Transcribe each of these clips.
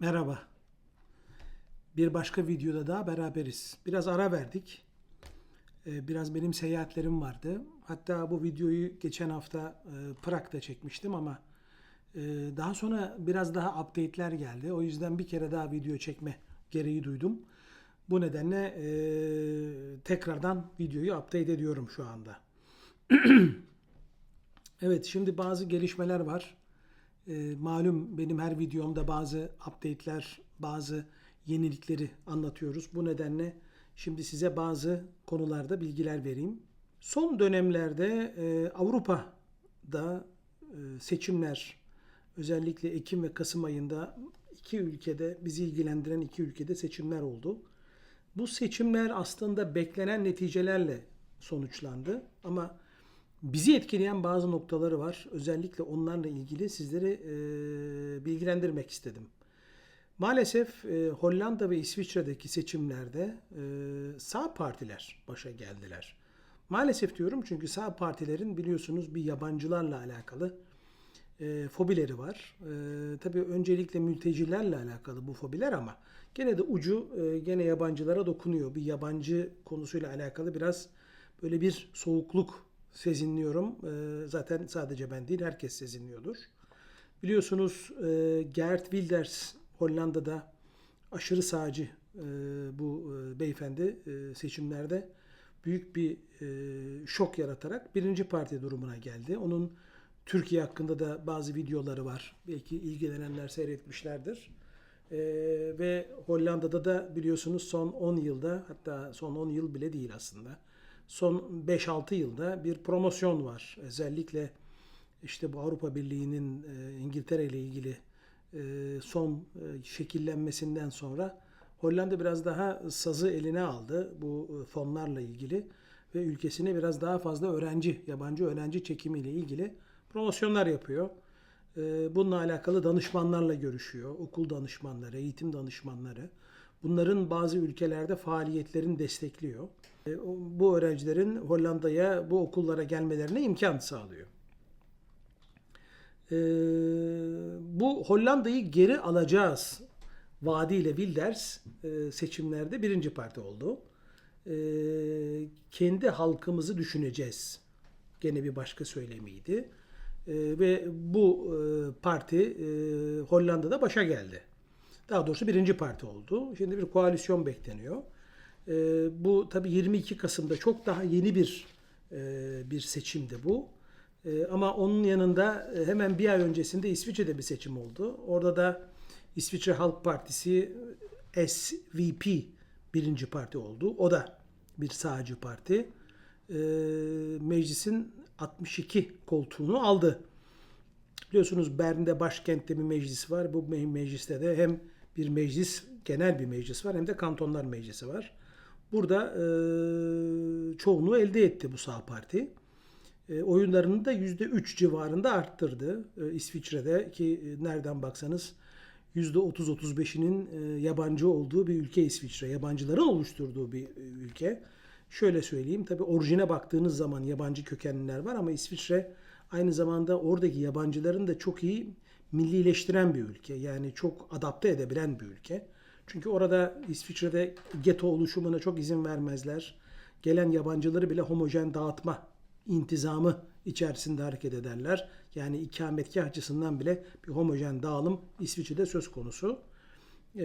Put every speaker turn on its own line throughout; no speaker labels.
Merhaba. Bir başka videoda daha beraberiz. Biraz ara verdik. Ee, Biraz benim seyahatlerim vardı. Hatta bu videoyu geçen hafta e, Prag'da çekmiştim ama e, daha sonra biraz daha update'ler geldi. O yüzden bir kere daha video çekme gereği duydum. Bu nedenle e, tekrardan videoyu update ediyorum şu anda. Evet, şimdi bazı gelişmeler var. Ee, malum benim her videomda bazı update'ler, bazı yenilikleri anlatıyoruz. Bu nedenle şimdi size bazı konularda bilgiler vereyim. Son dönemlerde e, Avrupa'da e, seçimler, özellikle Ekim ve Kasım ayında iki ülkede, bizi ilgilendiren iki ülkede seçimler oldu. Bu seçimler aslında beklenen neticelerle sonuçlandı ama bizi etkileyen bazı noktaları var. Özellikle onlarla ilgili sizleri e, bilgilendirmek istedim. Maalesef e, Hollanda ve İsviçre'deki seçimlerde e, sağ partiler başa geldiler. Maalesef diyorum çünkü sağ partilerin biliyorsunuz bir yabancılarla alakalı e, fobileri var. E, tabii öncelikle mültecilerle alakalı bu fobiler ama gene de ucu e, gene yabancılara dokunuyor. Bir yabancı konusuyla alakalı biraz böyle bir soğukluk sezinliyorum. E, zaten sadece ben değil herkes sezinliyordur. Biliyorsunuz e, Geert Wilders Hollanda'da aşırı sağcı e, bu e, beyefendi seçimlerde büyük bir şok yaratarak birinci parti durumuna geldi. Onun Türkiye hakkında da bazı videoları var. Belki ilgilenenler seyretmişlerdir. Ve Hollanda'da da biliyorsunuz son 10 yılda hatta son 10 yıl bile değil aslında. Son 5-6 yılda bir promosyon var. Özellikle işte bu Avrupa Birliği'nin e, İngiltere ile ilgili e, son e, şekillenmesinden sonra Hollanda biraz daha sazı eline aldı bu fonlarla ilgili ve ülkesine biraz daha fazla öğrenci, yabancı öğrenci çekimiyle ilgili promosyonlar yapıyor. Bununla alakalı danışmanlarla görüşüyor. Okul danışmanları, eğitim danışmanları. Bunların bazı ülkelerde faaliyetlerini destekliyor. E, Bu öğrencilerin Hollanda'ya, bu okullara gelmelerine imkan sağlıyor. Ee, bu Hollanda'yı geri alacağız vaadiyle Wilders e, seçimlerde birinci parti oldu. Kendi halkımızı düşüneceğiz. Gene bir başka söylemiydi. Ve bu e, parti e, Hollanda'da başa geldi. Daha doğrusu birinci parti oldu. Şimdi bir koalisyon bekleniyor. Ee, bu tabii 22 Kasım'da çok daha yeni bir e, bir seçimdi bu. E, ama onun yanında e, hemen bir ay öncesinde İsviçre'de bir seçim oldu. Orada da İsviçre Halk Partisi e, SVP birinci parti oldu. O da bir sağcı parti. E, meclisin 62 koltuğunu aldı. Biliyorsunuz Bern'de başkentte bir meclis var. Bu me- mecliste de hem bir meclis, genel bir meclis var hem de kantonlar meclisi var. Burada e, çoğunluğu elde etti bu sağ parti. E, oyunlarını da %3 civarında arttırdı. E, İsviçre'de ki e, nereden baksanız %30-35'inin e, yabancı olduğu bir ülke İsviçre. Yabancıların oluşturduğu bir e, ülke. Şöyle söyleyeyim tabi orijine baktığınız zaman yabancı kökenliler var ama İsviçre aynı zamanda oradaki yabancıların da çok iyi millileştiren bir ülke. Yani çok adapte edebilen bir ülke. Çünkü orada İsviçre'de geto oluşumuna çok izin vermezler. Gelen yabancıları bile homojen dağıtma intizamı içerisinde hareket ederler. Yani ikametgah açısından bile bir homojen dağılım İsviçre'de söz konusu. Ee,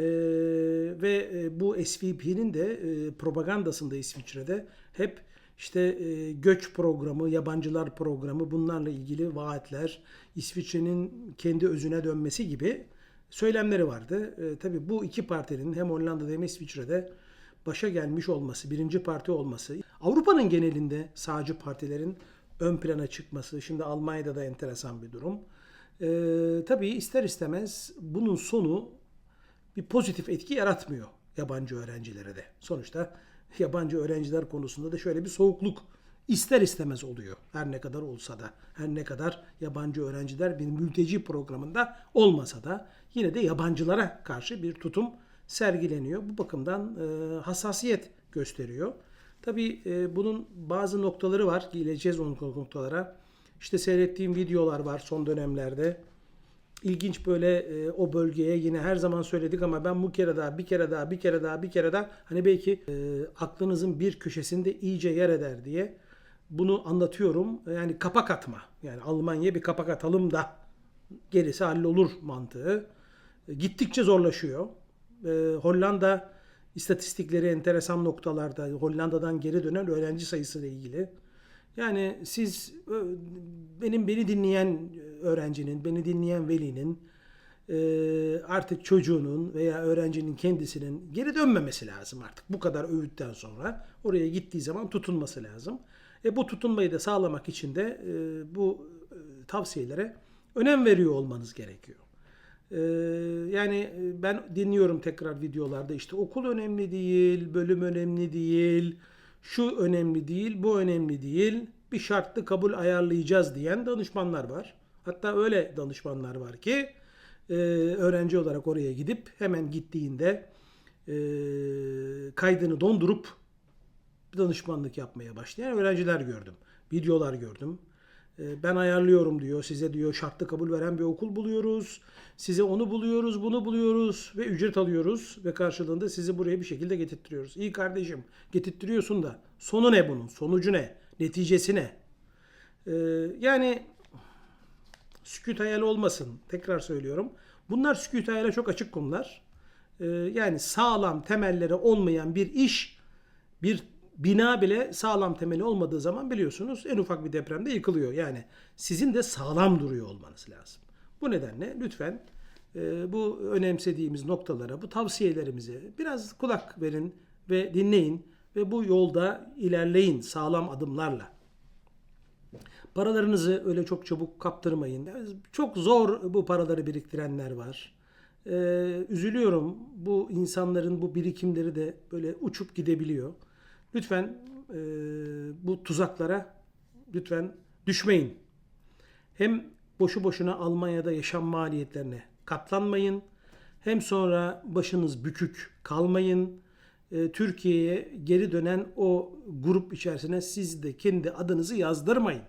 ve e, bu SVP'nin de e, propagandasında İsviçre'de hep işte e, göç programı, yabancılar programı bunlarla ilgili vaatler, İsviçre'nin kendi özüne dönmesi gibi söylemleri vardı. E, tabii bu iki partinin hem Hollanda'da hem İsviçre'de başa gelmiş olması, birinci parti olması, Avrupa'nın genelinde sağcı partilerin ön plana çıkması, şimdi Almanya'da da enteresan bir durum. Ee, tabii ister istemez bunun sonu bir pozitif etki yaratmıyor yabancı öğrencilere de. Sonuçta yabancı öğrenciler konusunda da şöyle bir soğukluk ister istemez oluyor. Her ne kadar olsa da, her ne kadar yabancı öğrenciler bir mülteci programında olmasa da yine de yabancılara karşı bir tutum sergileniyor. Bu bakımdan e, hassasiyet gösteriyor. Tabii e, bunun bazı noktaları var. Geleceğiz o noktalara. İşte seyrettiğim videolar var son dönemlerde. İlginç böyle e, o bölgeye yine her zaman söyledik ama ben bu kere daha bir kere daha bir kere daha bir kere daha hani belki e, aklınızın bir köşesinde iyice yer eder diye bunu anlatıyorum. Yani kapak atma. Yani Almanya'ya bir kapak atalım da gerisi hallolur mantığı. E, Gittikçe zorlaşıyor. E, Hollanda istatistikleri enteresan noktalarda. Hollanda'dan geri dönen öğrenci sayısı ile ilgili. Yani siz ö, benim beni dinleyen öğrencinin, beni dinleyen velinin e, artık çocuğunun veya öğrencinin kendisinin geri dönmemesi lazım artık. Bu kadar öğütten sonra oraya gittiği zaman tutunması lazım. E, bu tutunmayı da sağlamak için de e, bu e, tavsiyelere önem veriyor olmanız gerekiyor. Yani ben dinliyorum tekrar videolarda işte okul önemli değil, bölüm önemli değil, şu önemli değil, bu önemli değil. Bir şartlı kabul ayarlayacağız diyen danışmanlar var. Hatta öyle danışmanlar var ki e, öğrenci olarak oraya gidip hemen gittiğinde e, kaydını dondurup danışmanlık yapmaya başlayan öğrenciler gördüm. Videolar gördüm. E, Ben ayarlıyorum diyor. Size diyor şartlı kabul veren bir okul buluyoruz. Size onu buluyoruz, bunu buluyoruz ve ücret alıyoruz ve karşılığında sizi buraya bir şekilde getirtiyoruz. İyi kardeşim, getirtiyorsun da sonu ne bunun? Sonucu ne? Neticesi ne? E, Yani sükût hayal olmasın. Tekrar söylüyorum. Bunlar sükût hayale çok açık konular. Ee, yani sağlam temelleri olmayan bir iş, bir bina bile sağlam temeli olmadığı zaman biliyorsunuz en ufak bir depremde yıkılıyor. Yani sizin de sağlam duruyor olmanız lazım. Bu nedenle lütfen e, bu önemsediğimiz noktalara, bu tavsiyelerimize biraz kulak verin ve dinleyin ve bu yolda ilerleyin sağlam adımlarla. Paralarınızı öyle çok çabuk kaptırmayın. Çok zor bu paraları biriktirenler var. Ee, üzülüyorum. Bu insanların bu birikimleri de böyle uçup gidebiliyor. Lütfen e, bu tuzaklara lütfen düşmeyin. Hem boşu boşuna Almanya'da yaşam maliyetlerine katlanmayın. Hem sonra başınız bükük kalmayın. E, Türkiye'ye geri dönen o grup içerisine siz de kendi adınızı yazdırmayın.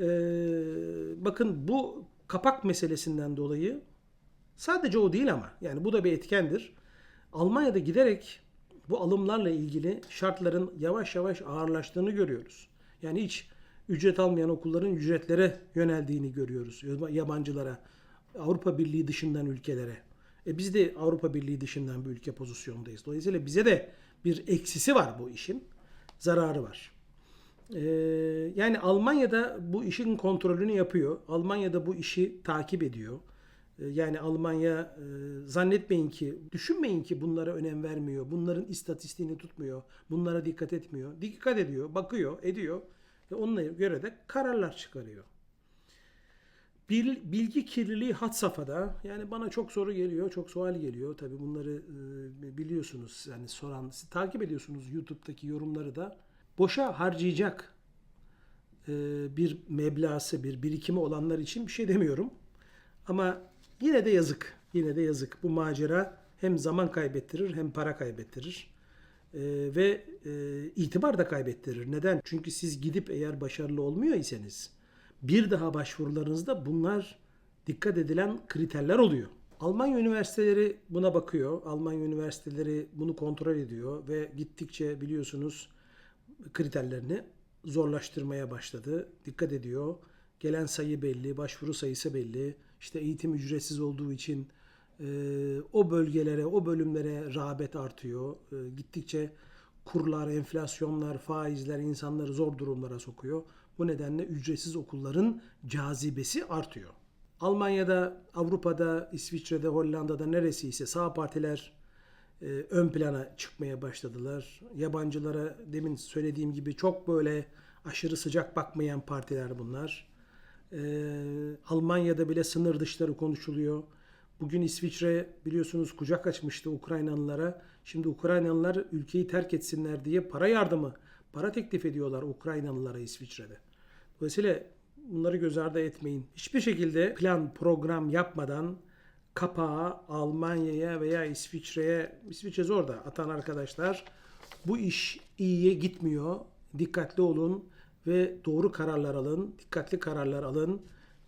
Ee, bakın bu kapak meselesinden dolayı sadece o değil ama yani bu da bir etkendir. Almanya'da giderek bu alımlarla ilgili şartların yavaş yavaş ağırlaştığını görüyoruz. Yani hiç ücret almayan okulların ücretlere yöneldiğini görüyoruz. Yabancılara, Avrupa Birliği dışından ülkelere. E biz de Avrupa Birliği dışından bir ülke pozisyondayız. Dolayısıyla bize de bir eksisi var bu işin. Zararı var. Ee, yani Almanya'da bu işin kontrolünü yapıyor. Almanya'da bu işi takip ediyor. Ee, Yani Almanya e, zannetmeyin ki, düşünmeyin ki bunlara önem vermiyor. Bunların istatistiğini tutmuyor. Bunlara dikkat etmiyor. Dikkat ediyor, bakıyor, ediyor ve onunla göre de kararlar çıkarıyor. Bil- Bilgi kirliliği had safhada. Yani bana çok soru geliyor, çok sual geliyor. Tabii bunları e, biliyorsunuz. Yani soran, takip ediyorsunuz YouTube'daki yorumları da. Boşa harcayacak e, bir meblası, bir birikimi olanlar için bir şey demiyorum. Ama yine de yazık. Yine de yazık. Bu macera hem zaman kaybettirir hem para kaybettirir. E, ve e, itibar da kaybettirir. Neden? Çünkü siz gidip eğer başarılı olmuyor iseniz bir daha başvurularınızda bunlar dikkat edilen kriterler oluyor. Almanya üniversiteleri buna bakıyor. Almanya üniversiteleri bunu kontrol ediyor ve gittikçe biliyorsunuz kriterlerini zorlaştırmaya başladı. Dikkat ediyor. Gelen sayı belli, başvuru sayısı belli. İşte eğitim ücretsiz olduğu için e, o bölgelere, o bölümlere rağbet artıyor. E, gittikçe kurlar, enflasyonlar, faizler insanları zor durumlara sokuyor. Bu nedenle ücretsiz okulların cazibesi artıyor. Almanya'da, Avrupa'da, İsviçre'de, Hollanda'da neresi ise sağ partiler e, ön plana çıkmaya başladılar. Yabancılara demin söylediğim gibi çok böyle aşırı sıcak bakmayan partiler bunlar. E, Almanya'da bile sınır dışları konuşuluyor. Bugün İsviçre biliyorsunuz kucak açmıştı Ukraynalılara. Şimdi Ukraynalılar ülkeyi terk etsinler diye para yardımı, para teklif ediyorlar Ukraynalılara İsviçre'de. Dolayısıyla bunları göz ardı etmeyin. Hiçbir şekilde plan, program yapmadan kapağı Almanya'ya veya İsviçre'ye, İsviçre zor da atan arkadaşlar bu iş iyiye gitmiyor. Dikkatli olun ve doğru kararlar alın, dikkatli kararlar alın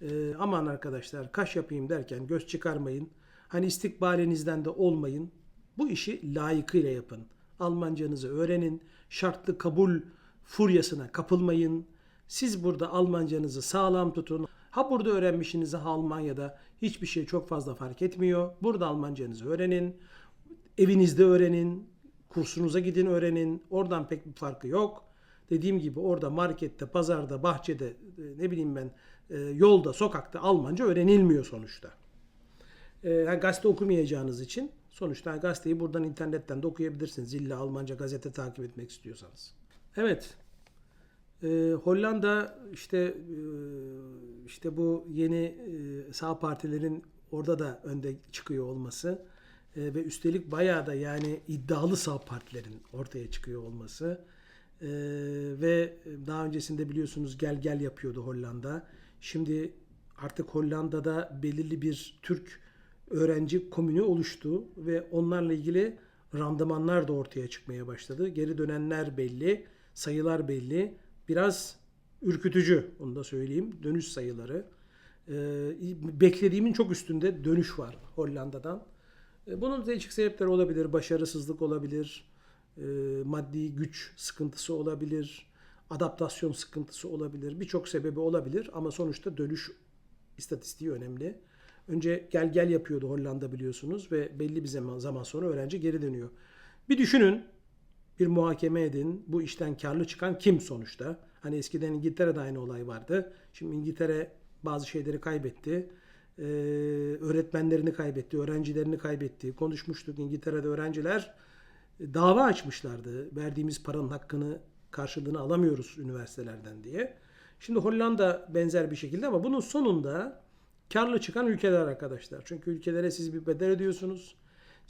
Ee, aman arkadaşlar kaş yapayım derken göz çıkarmayın. Hani istikbalinizden de olmayın. Bu işi layıkıyla yapın. Almancanızı öğrenin. Şartlı kabul furyasına kapılmayın. Siz burada Almancanızı sağlam tutun. Ha burada öğrenmişsiniz ha Almanya'da hiçbir şey çok fazla fark etmiyor. Burada Almancanızı öğrenin. Evinizde öğrenin. Kursunuza gidin öğrenin. Oradan pek bir farkı yok. Dediğim gibi orada markette, pazarda, bahçede, e, ne bileyim ben e, yolda, sokakta Almanca öğrenilmiyor sonuçta. E, yani gazete okumayacağınız için sonuçta gazeteyi buradan internetten de okuyabilirsiniz. İlla Almanca gazete takip etmek istiyorsanız. Evet. E, Hollanda işte e, işte bu yeni e, sağ partilerin orada da önde çıkıyor olması e, ve üstelik bayağı da yani iddialı sağ partilerin ortaya çıkıyor olması e, ve daha öncesinde biliyorsunuz gel gel yapıyordu Hollanda. Şimdi artık Hollanda'da belirli bir Türk öğrenci komünü oluştu ve onlarla ilgili randımanlar da ortaya çıkmaya başladı. Geri dönenler belli, sayılar belli. Biraz ürkütücü onu da söyleyeyim. Dönüş sayıları. Ee, beklediğimin çok üstünde dönüş var Hollanda'dan. Ee, bunun değişik sebepleri olabilir. Başarısızlık olabilir. E, maddi güç sıkıntısı olabilir. Adaptasyon sıkıntısı olabilir. Birçok sebebi olabilir ama sonuçta dönüş istatistiği önemli. Önce gel gel yapıyordu Hollanda biliyorsunuz ve belli bir zaman, zaman sonra öğrenci geri dönüyor. Bir düşünün, bir muhakeme edin. Bu işten karlı çıkan kim sonuçta? Hani eskiden İngiltere'de aynı olay vardı. Şimdi İngiltere bazı şeyleri kaybetti. Ee, öğretmenlerini kaybetti, öğrencilerini kaybetti. Konuşmuştuk İngiltere'de öğrenciler dava açmışlardı. Verdiğimiz paranın hakkını karşılığını alamıyoruz üniversitelerden diye. Şimdi Hollanda benzer bir şekilde ama bunun sonunda karlı çıkan ülkeler arkadaşlar. Çünkü ülkelere siz bir bedel ödüyorsunuz.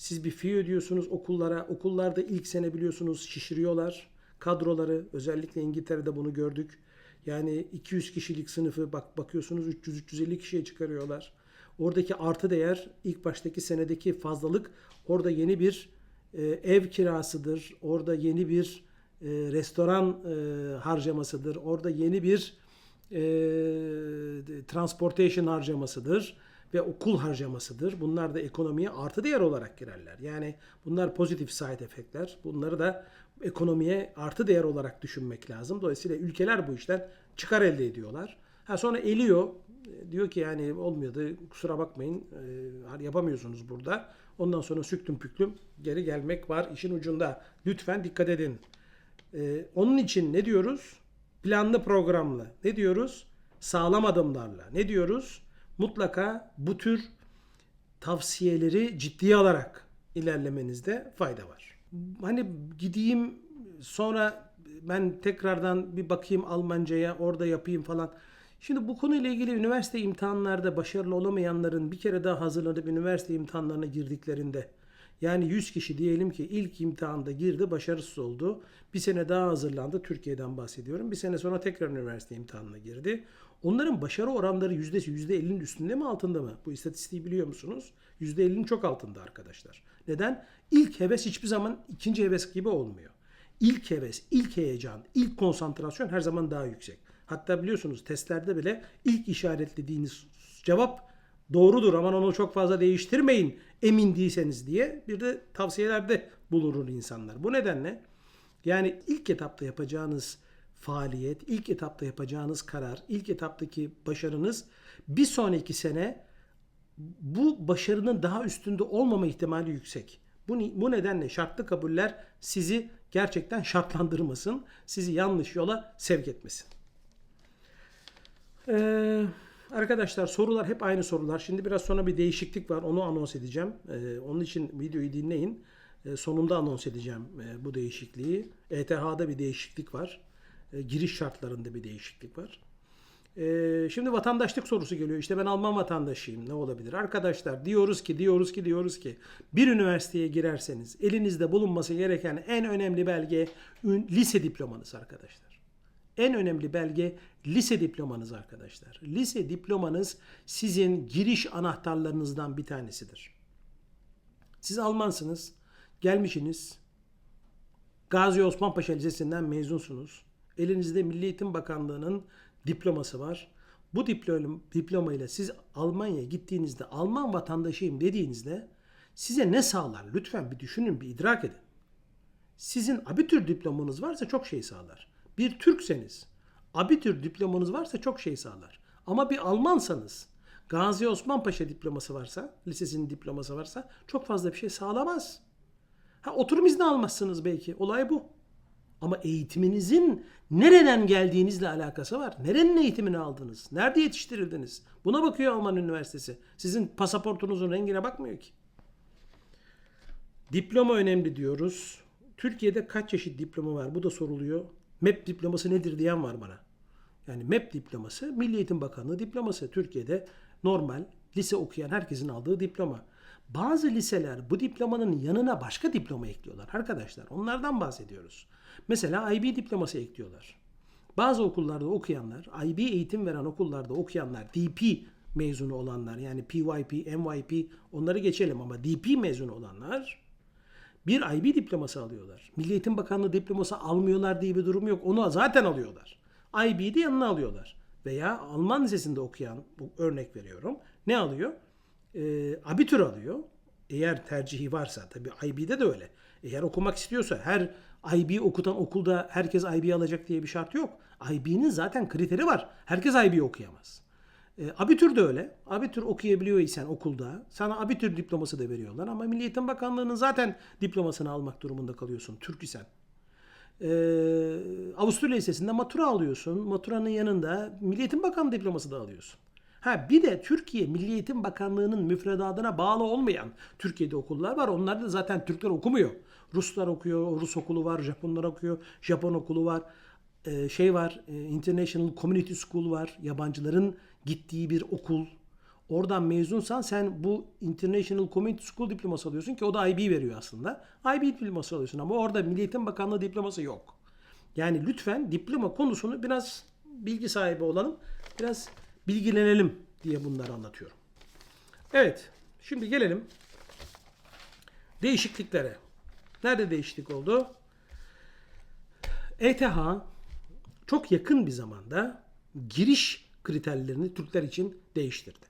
Siz bir fee ödüyorsunuz okullara. Okullarda ilk sene biliyorsunuz şişiriyorlar kadroları. Özellikle İngiltere'de bunu gördük. Yani 200 kişilik sınıfı bak bakıyorsunuz 300-350 kişiye çıkarıyorlar. Oradaki artı değer ilk baştaki senedeki fazlalık orada yeni bir e, ev kirasıdır. Orada yeni bir e, restoran e, harcamasıdır. Orada yeni bir e, transportation harcamasıdır ve okul harcamasıdır. Bunlar da ekonomiye artı değer olarak girerler. Yani bunlar pozitif side efektler. Bunları da ekonomiye artı değer olarak düşünmek lazım. Dolayısıyla ülkeler bu işten çıkar elde ediyorlar. Ha sonra eliyor. Diyor ki yani olmuyordu kusura bakmayın yapamıyorsunuz burada. Ondan sonra süktüm püklüm geri gelmek var işin ucunda. Lütfen dikkat edin. onun için ne diyoruz? Planlı programlı. Ne diyoruz? Sağlam adımlarla. Ne diyoruz? Mutlaka bu tür tavsiyeleri ciddiye alarak ilerlemenizde fayda var. Hani gideyim sonra ben tekrardan bir bakayım Almanca'ya orada yapayım falan. Şimdi bu konuyla ilgili üniversite imtihanlarda başarılı olamayanların bir kere daha hazırlanıp üniversite imtihanlarına girdiklerinde yani 100 kişi diyelim ki ilk imtihanda girdi başarısız oldu. Bir sene daha hazırlandı. Türkiye'den bahsediyorum. Bir sene sonra tekrar üniversite imtihanına girdi. Onların başarı oranları yüzdesi %50'nin üstünde mi altında mı? Bu istatistiği biliyor musunuz? %50'nin çok altında arkadaşlar. Neden? İlk heves hiçbir zaman ikinci heves gibi olmuyor. İlk heves, ilk heyecan, ilk konsantrasyon her zaman daha yüksek. Hatta biliyorsunuz testlerde bile ilk işaretlediğiniz cevap doğrudur ama onu çok fazla değiştirmeyin emin değilseniz diye bir de tavsiyelerde bulunur insanlar. Bu nedenle yani ilk etapta yapacağınız faaliyet, ilk etapta yapacağınız karar, ilk etaptaki başarınız bir sonraki sene bu başarının daha üstünde olmama ihtimali yüksek. Bu, bu nedenle şartlı kabuller sizi gerçekten şartlandırmasın, sizi yanlış yola sevk etmesin. Ee, arkadaşlar sorular hep aynı sorular. Şimdi biraz sonra bir değişiklik var. Onu anons edeceğim. Ee, onun için videoyu dinleyin. Ee, sonunda anons edeceğim e, bu değişikliği. ETH'da bir değişiklik var. E, giriş şartlarında bir değişiklik var. E, şimdi vatandaşlık sorusu geliyor. İşte ben Alman vatandaşıyım. Ne olabilir? Arkadaşlar diyoruz ki, diyoruz ki, diyoruz ki bir üniversiteye girerseniz elinizde bulunması gereken en önemli belge lise diplomanız arkadaşlar. En önemli belge lise diplomanız arkadaşlar. Lise diplomanız sizin giriş anahtarlarınızdan bir tanesidir. Siz Almansınız, gelmişsiniz, Gazi Osman Paşa Lisesi'nden mezunsunuz. Elinizde Milli Eğitim Bakanlığı'nın diploması var. Bu diplom, diplomayla siz Almanya'ya gittiğinizde Alman vatandaşıyım dediğinizde size ne sağlar? Lütfen bir düşünün, bir idrak edin. Sizin abitür diplomanız varsa çok şey sağlar. Bir Türkseniz abitür diplomanız varsa çok şey sağlar. Ama bir Almansanız Gazi Osman Paşa diploması varsa, lisesinin diploması varsa çok fazla bir şey sağlamaz. Ha oturum izni almazsınız belki. Olay bu. Ama eğitiminizin nereden geldiğinizle alakası var. Nerenin eğitimini aldınız? Nerede yetiştirildiniz? Buna bakıyor Alman Üniversitesi. Sizin pasaportunuzun rengine bakmıyor ki. Diploma önemli diyoruz. Türkiye'de kaç çeşit diploma var? Bu da soruluyor. MEP diploması nedir diyen var bana. Yani MEP diploması Milli Eğitim Bakanlığı diploması. Türkiye'de normal lise okuyan herkesin aldığı diploma. Bazı liseler bu diplomanın yanına başka diploma ekliyorlar arkadaşlar. Onlardan bahsediyoruz. Mesela IB diploması ekliyorlar. Bazı okullarda okuyanlar, IB eğitim veren okullarda okuyanlar, DP mezunu olanlar yani PYP, MYP onları geçelim ama DP mezunu olanlar bir IB diploması alıyorlar. Milli Eğitim Bakanlığı diploması almıyorlar diye bir durum yok. Onu zaten alıyorlar. IB'yi de yanına alıyorlar. Veya Alman lisesinde okuyan, bu örnek veriyorum. Ne alıyor? Ee, abitür alıyor. Eğer tercihi varsa tabii IB'de de öyle. Eğer okumak istiyorsa her IB okutan okulda herkes IB alacak diye bir şart yok. IB'nin zaten kriteri var. Herkes IB okuyamaz. E, abitür de öyle. Abitür okuyabiliyor isen okulda sana abitür diploması da veriyorlar ama Milli Eğitim Bakanlığı'nın zaten diplomasını almak durumunda kalıyorsun Türk isen. E, Avusturya Lisesi'nde matura alıyorsun. Maturanın yanında Milli Eğitim Bakanlığı diploması da alıyorsun. Ha bir de Türkiye Milli Eğitim Bakanlığı'nın müfredatına bağlı olmayan Türkiye'de okullar var. Onlar da zaten Türkler okumuyor. Ruslar okuyor, Rus okulu var, Japonlar okuyor, Japon okulu var. Ee, şey var, e, International Community School var. Yabancıların gittiği bir okul. Oradan mezunsan sen bu International Community School diploması alıyorsun ki o da IB veriyor aslında. IB diploması alıyorsun ama orada Milli Eğitim Bakanlığı diploması yok. Yani lütfen diploma konusunu biraz bilgi sahibi olalım. Biraz bilgilenelim diye bunları anlatıyorum. Evet, şimdi gelelim değişikliklere. Nerede değişiklik oldu? ETH çok yakın bir zamanda giriş kriterlerini Türkler için değiştirdi.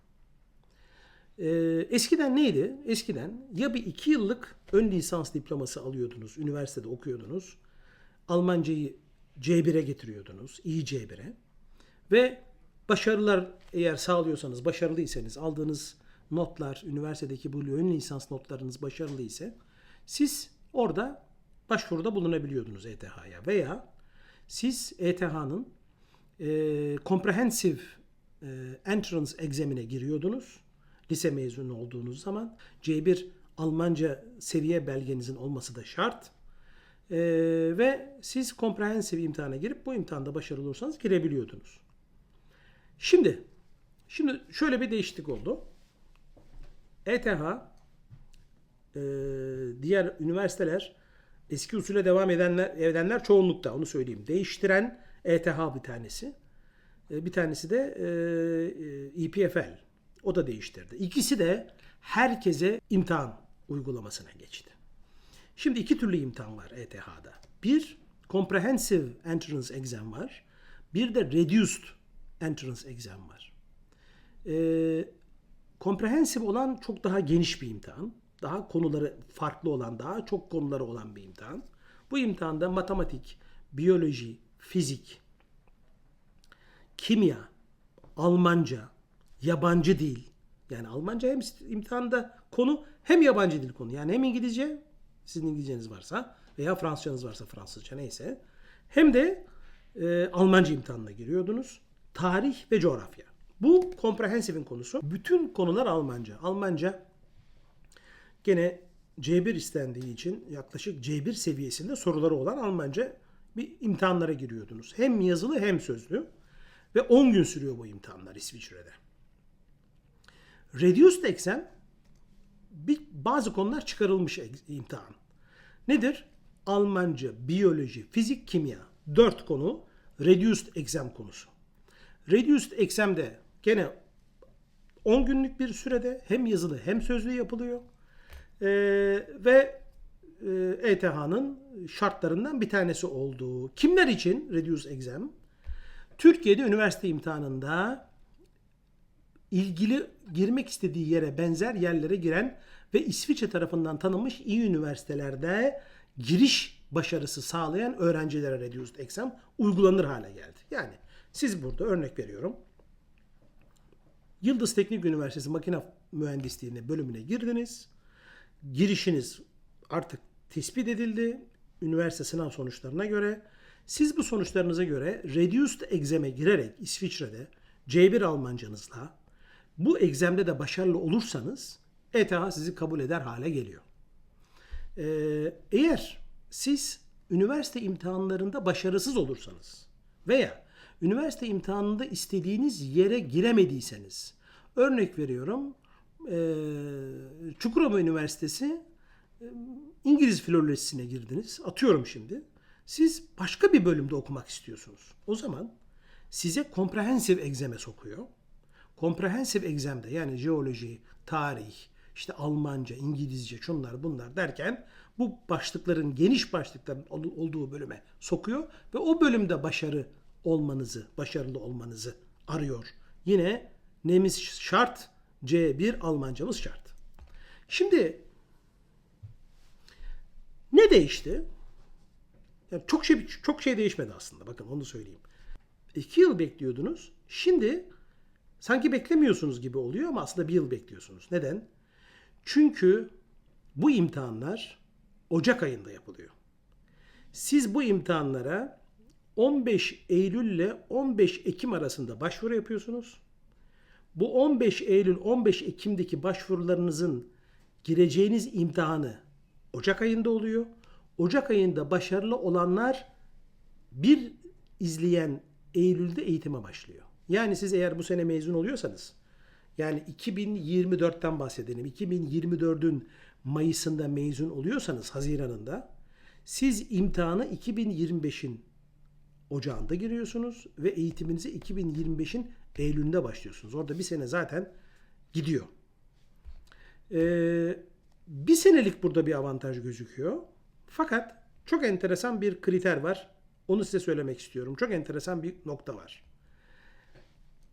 Ee, eskiden neydi? Eskiden ya bir iki yıllık ön lisans diploması alıyordunuz, üniversitede okuyordunuz. Almancayı C1'e getiriyordunuz, iyi C1'e. Ve başarılar eğer sağlıyorsanız, başarılıysanız, aldığınız notlar, üniversitedeki bu ön lisans notlarınız başarılı ise siz orada başvuruda bulunabiliyordunuz ETH'ya veya siz ETH'nın e, Comprehensive e, Entrance Exam'ine giriyordunuz. Lise mezunu olduğunuz zaman C1 Almanca seviye belgenizin olması da şart. E, ve siz Comprehensive imtihana girip bu imtihanda başarılı olursanız girebiliyordunuz. Şimdi şimdi şöyle bir değişiklik oldu. ETH e, diğer üniversiteler eski usule devam edenler, edenler çoğunlukta onu söyleyeyim. Değiştiren ETH bir tanesi. E, bir tanesi de e, EPFL. O da değiştirdi. İkisi de herkese imtihan uygulamasına geçti. Şimdi iki türlü imtihan var ETH'da. Bir Comprehensive Entrance Exam var. Bir de Reduced Entrance Exam var. E, comprehensive olan çok daha geniş bir imtihan. Daha konuları farklı olan, daha çok konuları olan bir imtihan. Bu imtihanda matematik, biyoloji, fizik, kimya, Almanca, yabancı dil. Yani Almanca hem imtihanda konu hem yabancı dil konu. Yani hem İngilizce, sizin İngilizceniz varsa veya Fransızcanız varsa Fransızca neyse. Hem de e, Almanca imtihanına giriyordunuz. Tarih ve coğrafya. Bu comprehensive'in konusu. Bütün konular Almanca. Almanca gene C1 istendiği için yaklaşık C1 seviyesinde soruları olan Almanca bir imtihanlara giriyordunuz. Hem yazılı hem sözlü. Ve 10 gün sürüyor bu imtihanlar İsviçre'de. Reduced exam bir, bazı konular çıkarılmış imtihan. Nedir? Almanca, biyoloji, fizik, kimya. 4 konu reduced exam konusu. Reduced exam'de gene 10 günlük bir sürede hem yazılı hem sözlü yapılıyor. Ee, ve e, ETH'nın şartlarından bir tanesi olduğu. Kimler için reduced exam? Türkiye'de üniversite imtihanında ilgili girmek istediği yere benzer yerlere giren ve İsviçre tarafından tanınmış iyi üniversitelerde giriş başarısı sağlayan öğrencilere reduced exam uygulanır hale geldi. Yani siz burada örnek veriyorum. Yıldız Teknik Üniversitesi Makine Mühendisliğine bölümüne girdiniz. Girişiniz artık tespit edildi. Üniversite sınav sonuçlarına göre. Siz bu sonuçlarınıza göre Reduced Exam'e girerek İsviçre'de C1 Almancanızla bu egzemde de başarılı olursanız ETH sizi kabul eder hale geliyor. Ee, eğer siz üniversite imtihanlarında başarısız olursanız veya üniversite imtihanında istediğiniz yere giremediyseniz örnek veriyorum ee, Çukurova Üniversitesi e, İngiliz filolojisine girdiniz. Atıyorum şimdi. Siz başka bir bölümde okumak istiyorsunuz. O zaman size comprehensive egzeme sokuyor. Comprehensive egzemde yani jeoloji, tarih, işte Almanca, İngilizce, şunlar bunlar derken bu başlıkların geniş başlıkların ol- olduğu bölüme sokuyor ve o bölümde başarı olmanızı, başarılı olmanızı arıyor. Yine neyimiz şart? C1 Almancamız şart. Şimdi ne değişti? Yani çok şey çok şey değişmedi aslında. Bakın onu söyleyeyim. İki yıl bekliyordunuz. Şimdi sanki beklemiyorsunuz gibi oluyor ama aslında bir yıl bekliyorsunuz. Neden? Çünkü bu imtihanlar Ocak ayında yapılıyor. Siz bu imtihanlara 15 Eylül ile 15 Ekim arasında başvuru yapıyorsunuz. Bu 15 Eylül 15 Ekim'deki başvurularınızın gireceğiniz imtihanı Ocak ayında oluyor. Ocak ayında başarılı olanlar bir izleyen Eylül'de eğitime başlıyor. Yani siz eğer bu sene mezun oluyorsanız yani 2024'ten bahsedelim. 2024'ün Mayıs'ında mezun oluyorsanız Haziran'ında siz imtihanı 2025'in Ocağında giriyorsunuz ve eğitiminizi 2025'in Eylül'ünde başlıyorsunuz. Orada bir sene zaten gidiyor. Ee, bir senelik burada bir avantaj gözüküyor. Fakat çok enteresan bir kriter var. Onu size söylemek istiyorum. Çok enteresan bir nokta var.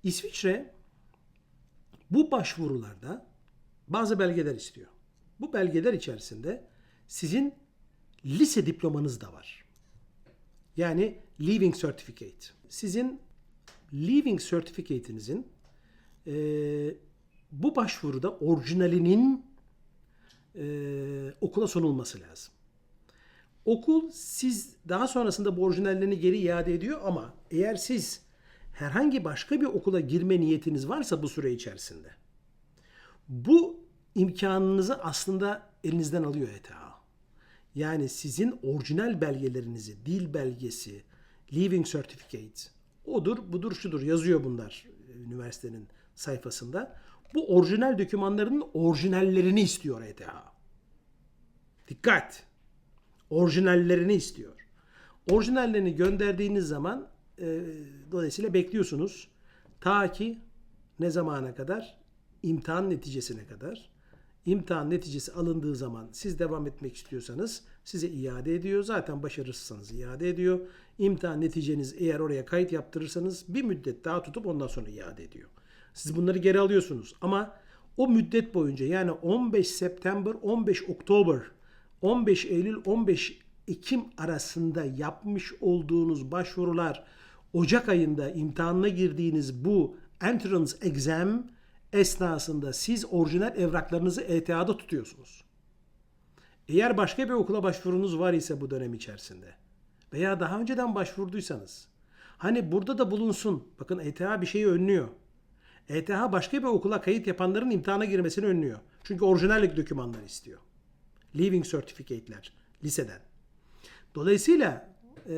İsviçre bu başvurularda bazı belgeler istiyor. Bu belgeler içerisinde sizin lise diplomanız da var. Yani Leaving Certificate. Sizin Leaving Certificate'inizin e, bu başvuruda orijinalinin e, okula sunulması lazım. Okul siz daha sonrasında bu orijinallerini geri iade ediyor ama eğer siz herhangi başka bir okula girme niyetiniz varsa bu süre içerisinde bu imkanınızı aslında elinizden alıyor ETH. Yani sizin orijinal belgelerinizi, dil belgesi, Leaving Certificate, odur, budur, şudur yazıyor bunlar üniversitenin sayfasında. Bu orijinal dokümanların orijinallerini istiyor ETH. Dikkat! Orijinallerini istiyor. Orijinallerini gönderdiğiniz zaman e, dolayısıyla bekliyorsunuz. Ta ki ne zamana kadar? İmtihan neticesine kadar. İmtihan neticesi alındığı zaman siz devam etmek istiyorsanız size iade ediyor. Zaten başarısızsanız iade ediyor. İmtihan neticeniz eğer oraya kayıt yaptırırsanız bir müddet daha tutup ondan sonra iade ediyor. Siz bunları geri alıyorsunuz ama o müddet boyunca yani 15 September 15 Oktober 15 Eylül 15 Ekim arasında yapmış olduğunuz başvurular Ocak ayında imtihanına girdiğiniz bu entrance exam esnasında siz orijinal evraklarınızı ETH'da tutuyorsunuz. Eğer başka bir okula başvurunuz var ise bu dönem içerisinde veya daha önceden başvurduysanız hani burada da bulunsun. Bakın ETH bir şeyi önlüyor. ETH başka bir okula kayıt yapanların imtihana girmesini önlüyor. Çünkü orijinallik dokümanlar istiyor. Leaving Certificate'ler liseden. Dolayısıyla e,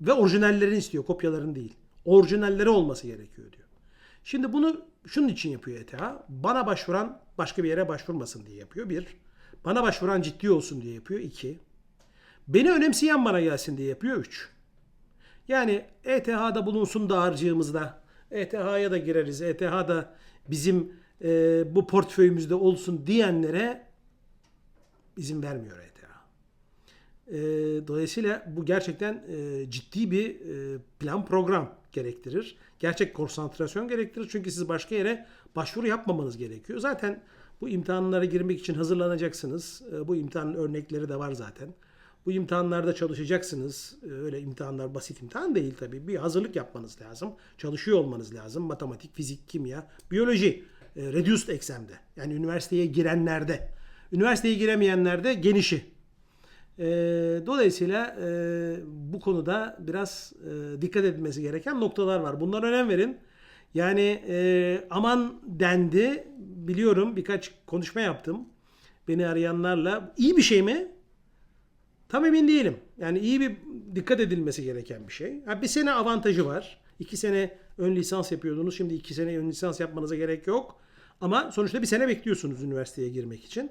ve orijinallerini istiyor, kopyaların değil. Orijinalleri olması gerekiyor diyor. Şimdi bunu şunun için yapıyor ETH. Bana başvuran başka bir yere başvurmasın diye yapıyor. Bir. Bana başvuran ciddi olsun diye yapıyor. İki. Beni önemseyen bana gelsin diye yapıyor. Üç. Yani ETH'da bulunsun dağarcığımızda. ETH'ya da gireriz. ETH'da bizim e, bu portföyümüzde olsun diyenlere izin vermiyor ETH. E, dolayısıyla bu gerçekten e, ciddi bir e, plan program. Gerektirir. Gerçek konsantrasyon gerektirir. Çünkü siz başka yere başvuru yapmamanız gerekiyor. Zaten bu imtihanlara girmek için hazırlanacaksınız. Ee, Bu imtihanın örnekleri de var zaten. Bu imtihanlarda çalışacaksınız. Ee, Öyle imtihanlar basit imtihan değil tabii. Bir hazırlık yapmanız lazım. Çalışıyor olmanız lazım. Matematik, fizik, kimya, biyoloji. e, Reduced exam'de. Yani üniversiteye girenlerde. Üniversiteye giremeyenlerde genişi. E, dolayısıyla e, bu konuda biraz e, dikkat edilmesi gereken noktalar var. Bunlara önem verin. Yani e, aman dendi. Biliyorum birkaç konuşma yaptım. Beni arayanlarla. iyi bir şey mi? Tam emin değilim. Yani iyi bir dikkat edilmesi gereken bir şey. Ha, bir sene avantajı var. İki sene ön lisans yapıyordunuz. Şimdi iki sene ön lisans yapmanıza gerek yok. Ama sonuçta bir sene bekliyorsunuz üniversiteye girmek için.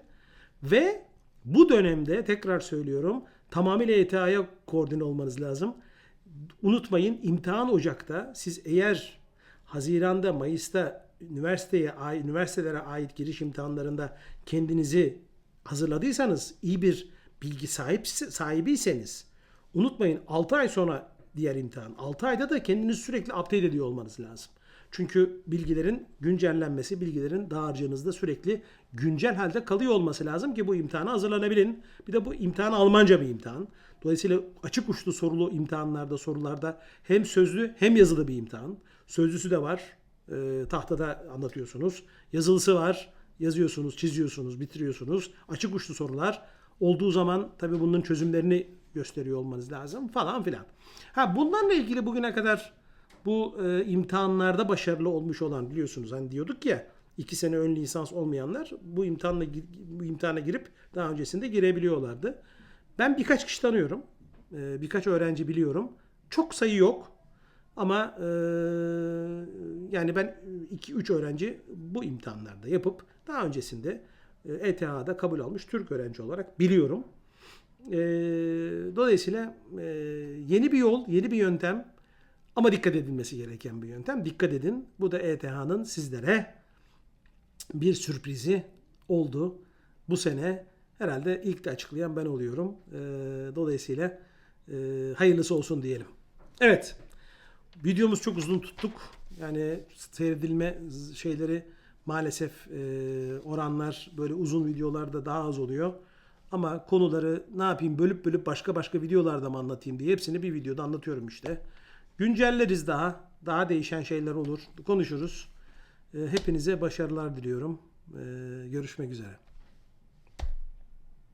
Ve bu dönemde tekrar söylüyorum tamamıyla ETA'ya koordine olmanız lazım. Unutmayın imtihan Ocak'ta siz eğer Haziran'da, Mayıs'ta üniversiteye, üniversitelere ait giriş imtihanlarında kendinizi hazırladıysanız, iyi bir bilgi sahip sahibiyseniz unutmayın 6 ay sonra diğer imtihan. 6 ayda da kendinizi sürekli update ediyor olmanız lazım. Çünkü bilgilerin güncellenmesi, bilgilerin dağarcığınızda sürekli güncel halde kalıyor olması lazım ki bu imtihana hazırlanabilin. Bir de bu imtihan Almanca bir imtihan. Dolayısıyla açık uçlu sorulu imtihanlarda, sorularda hem sözlü hem yazılı bir imtihan. Sözlüsü de var. e, tahtada anlatıyorsunuz. Yazılısı var. Yazıyorsunuz, çiziyorsunuz, bitiriyorsunuz. Açık uçlu sorular olduğu zaman tabii bunun çözümlerini gösteriyor olmanız lazım falan filan. Ha bunlarla ilgili bugüne kadar bu e, imtihanlarda başarılı olmuş olan biliyorsunuz hani diyorduk ya iki sene ön lisans olmayanlar bu imtihanla bu imtihana girip daha öncesinde girebiliyorlardı. Ben birkaç kişi tanıyorum. E, birkaç öğrenci biliyorum. Çok sayı yok. Ama e, yani ben 2-3 öğrenci bu imtihanlarda yapıp daha öncesinde e, ETH'da kabul almış Türk öğrenci olarak biliyorum. E, dolayısıyla e, yeni bir yol, yeni bir yöntem ama dikkat edilmesi gereken bir yöntem. Dikkat edin. Bu da ETH'nın sizlere bir sürprizi oldu. Bu sene herhalde ilk de açıklayan ben oluyorum. E, dolayısıyla e, hayırlısı olsun diyelim. Evet. Videomuz çok uzun tuttuk. Yani seyredilme şeyleri maalesef e, oranlar böyle uzun videolarda daha az oluyor. Ama konuları ne yapayım bölüp bölüp başka başka videolarda mı anlatayım diye hepsini bir videoda anlatıyorum işte. Güncelleriz daha. Daha değişen şeyler olur. Konuşuruz. E, hepinize başarılar diliyorum. E, görüşmek üzere.